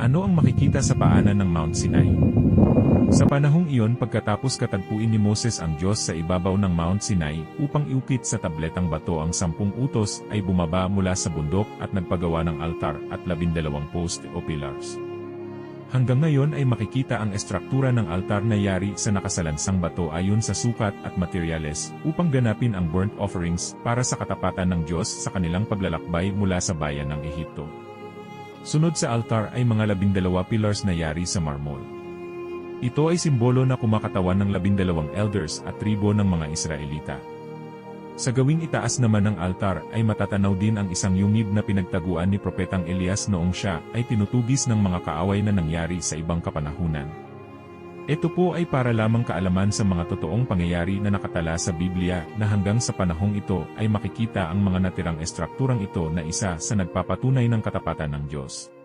Ano ang makikita sa paanan ng Mount Sinai? Sa panahong iyon pagkatapos katagpuin ni Moses ang Diyos sa ibabaw ng Mount Sinai upang iukit sa tabletang bato ang sampung utos ay bumaba mula sa bundok at nagpagawa ng altar at labindalawang post o pillars. Hanggang ngayon ay makikita ang estruktura ng altar na yari sa nakasalansang bato ayon sa sukat at materyales upang ganapin ang burnt offerings para sa katapatan ng Diyos sa kanilang paglalakbay mula sa bayan ng Ehipto. Sunod sa altar ay mga labindalawa pillars na yari sa marmol. Ito ay simbolo na kumakatawan ng labindalawang elders at tribo ng mga Israelita. Sa gawing itaas naman ng altar ay matatanaw din ang isang yungib na pinagtaguan ni Propetang Elias noong siya ay tinutugis ng mga kaaway na nangyari sa ibang kapanahunan. Ito po ay para lamang kaalaman sa mga totoong pangyayari na nakatala sa Biblia na hanggang sa panahong ito ay makikita ang mga natirang estrukturang ito na isa sa nagpapatunay ng katapatan ng Diyos.